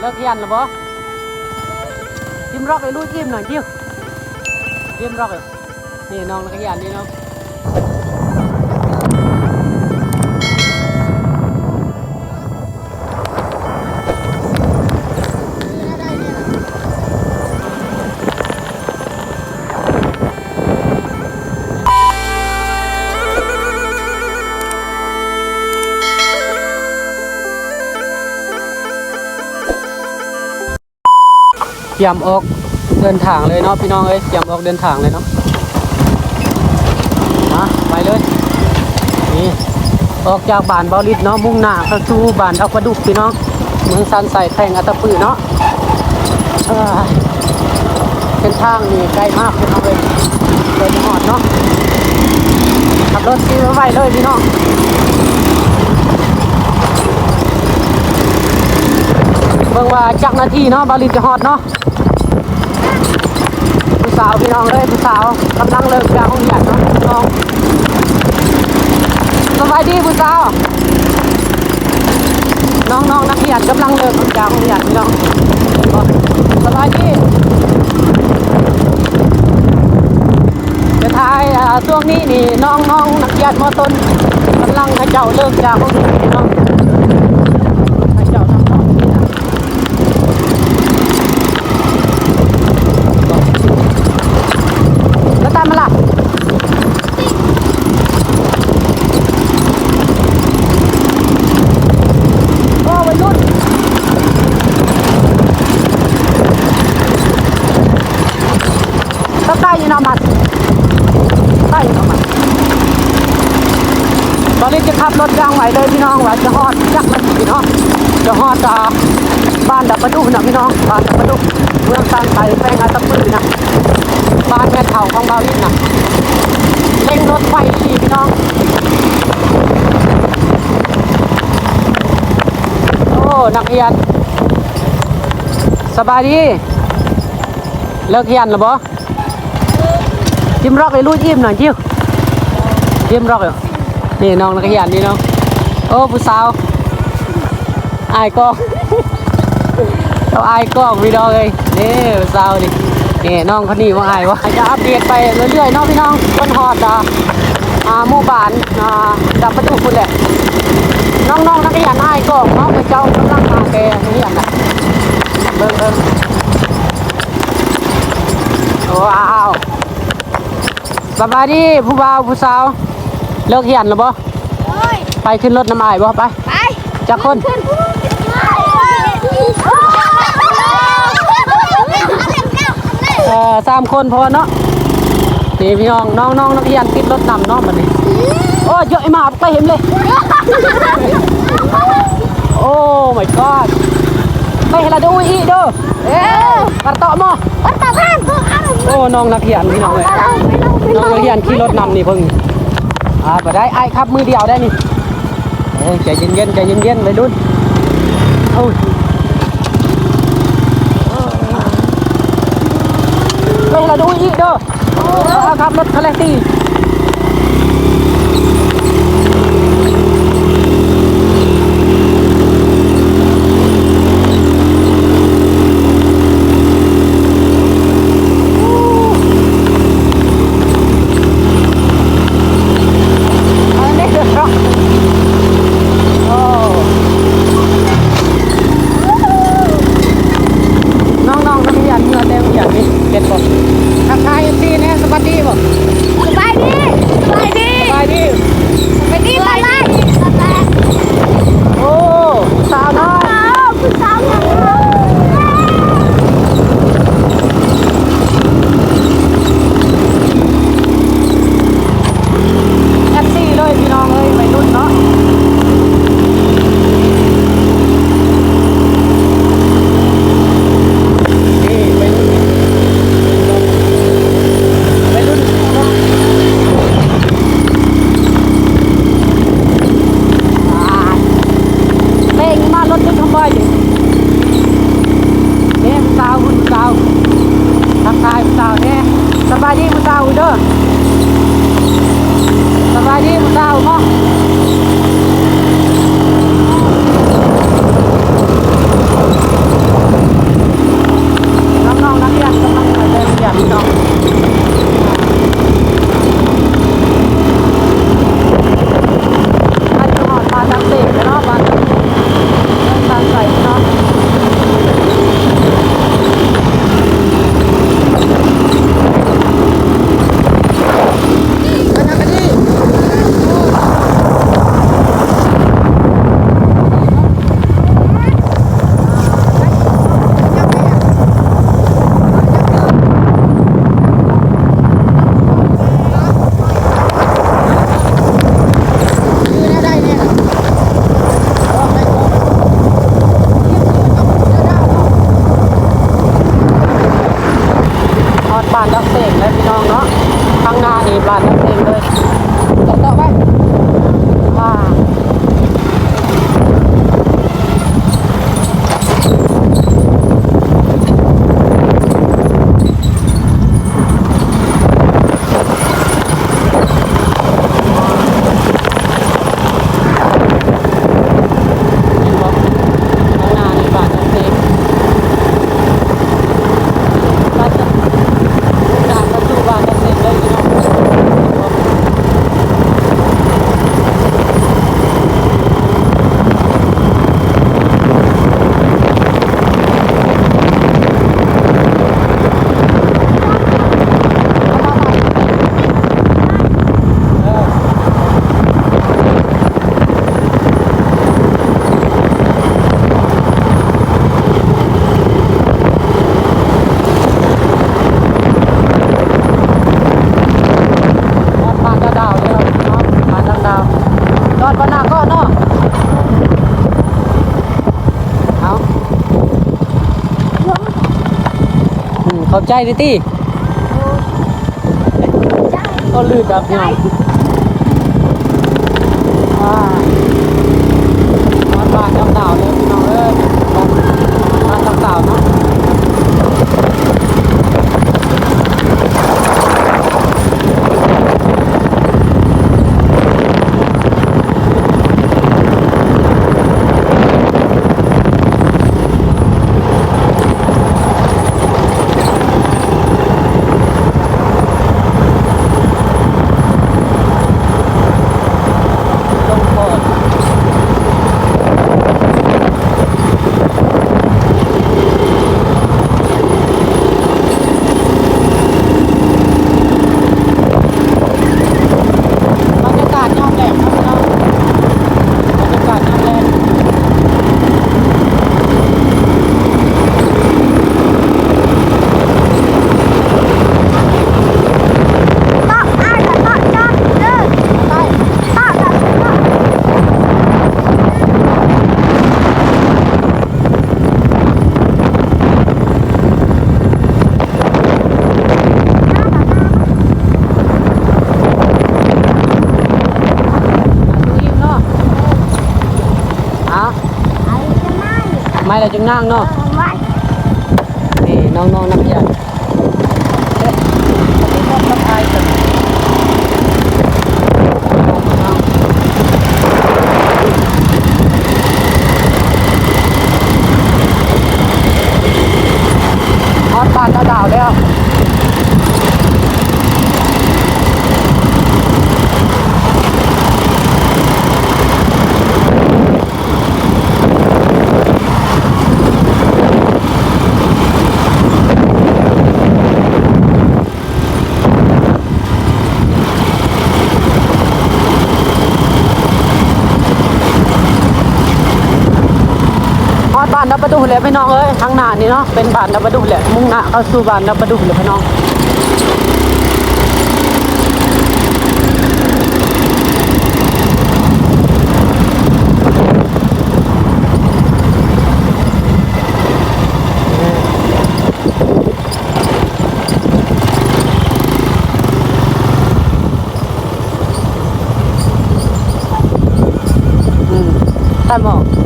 เลิกเฮียนแล้วบ่จิ้มรอกไอ้ลูกจิ้มหน่อยจิ้มจิ้มรอกเลยนี่น้องนักเรียนนี่น้อง เตรียมออกเดินทางเลยเนาะพี่น้องเอ้ยเตรียมออกเดินทางเลยเนาะมาไปเลยนี่ออกจากบ้านบาลิดเนาะมุ่งหน้าเข้าสู่บ้านอักวดุกพี่น้องเมืองซันใส่แข่งอัตปือเนาะเอ้ยเส้นทางนี่ใกล้มากพี่น้องเลยเดินหอดเนาะขับรถซีไว้เลยพี่น้อง เบิ่งว่าจักนาทีเนาะบาลินจะฮอดเนาะผู้สาวพี่น้องเอ้ยผู้สาวกำลังเลิกจากห้องเรียนเนาะพี่น้องสบายดีผู้สาวน้องๆนักเรียนกำลังเลิกจากห้องเรียนพี่น้องสบายดีจะทายช่วงนี้นี่น้องๆนักเรียนมอต้นกำลังให้เจ้าเลิกจากห้องเรียนพี่น้องให้เจ้าทำต่อที่นะ แล้วตามมาล่ะโอ้วัยรุ่นก็ใกล้อยินเอามันใกล้อยิ นเอามันตอนนี้จะขับรถยางไหวเลยพี่น้องว่าจะฮอดจักมันพี่น้องจะฮอดอ่าบ้านดับประดุนะพี่น้องบ้านดับประดุเมืองตันไปแป้งอาตะปือนะบ้านแม่เฒ่าของเรานี่นะเร่งรถไฟดีพี่น้องโอ้นักเรียนสบายดีเลิกเรียนแล้วบ่ จิ้มรอกไอ้ลูกจิ้มหน่อยจิ้มจิ้มรอกอยู่นี่น้องนักเรียนนี่น้องโอ้ผู้สาวอายกล้องเราอายกล้องพี่น้องเลยนี่ผู้สาวดินี่น้องคนนี้ว่าไงวะจะอัปเดตไปเรื่อยๆเน้องพี่น้องคนฮอดอะอ่าหมู่บ้านอ่าดับประตูคุณแหละน้องๆนักเรียนอายก็เนาะไปเจ้ากำลังมาแกนักเรียนนะเบิ่งเบิ่ง สบายดีผู้บ่าวผู้สาว เลิกเรียนแล้วบ่โอ้ยไปขึ้นรถน้ำอ้ายบ่ไปไปจักคนขึ้นเอ่อสามคนพอเนาะนี่พี่น้องน้องๆนักเรียนติดรถนำเนาะมันนี่โอ้เยอะมากไปเห็นเลย โอ้ my god ไปเห็นละดูอีเด้อเออกระต่อมอวัดตาบ้าน โอ้น้องนักเรียนพี่น้องเลยน้องนักเรียนขี่รถนำนี่เพิ่งอ่าไปได้ไอ้ครับมือเดียวได้นี่โอ้ยใจเย็นๆใจเย็นๆไปดุนโอ้ยไปละดูอีกเด้อครับรถคาเลตี้ ใจดิตี้ก็ลื่นแบบนี้อ่านอนบ้านน้ำหนาวเลยพี่น้องเอ้ยบ้านน้ำหนาวเนาะ ลงโทษบรรยากาศยามแลงครับพี่น้องบรรยากาศยามแลง ต่ออ้ายต่อจอดเด้อต่อต่อต่อต่อ อิ่มเนาะเอา ไอ้จะไม่ ไม่เรจึงนั่งเนาะนี่น้องๆนักเรียนเอ๊ะอันนี้ก็ทักทายกันน้องๆฮอตาดาวแล้ว ฮอดบ้านนับ ประดูเลยพี่น้องเอ้ยทางหน้านี่เนาะเป็นบ้านนับประดูแหละมุ่งหน้าเข้าสู่บ้านนับประดูเลยพี่น้องอืมท่านบอก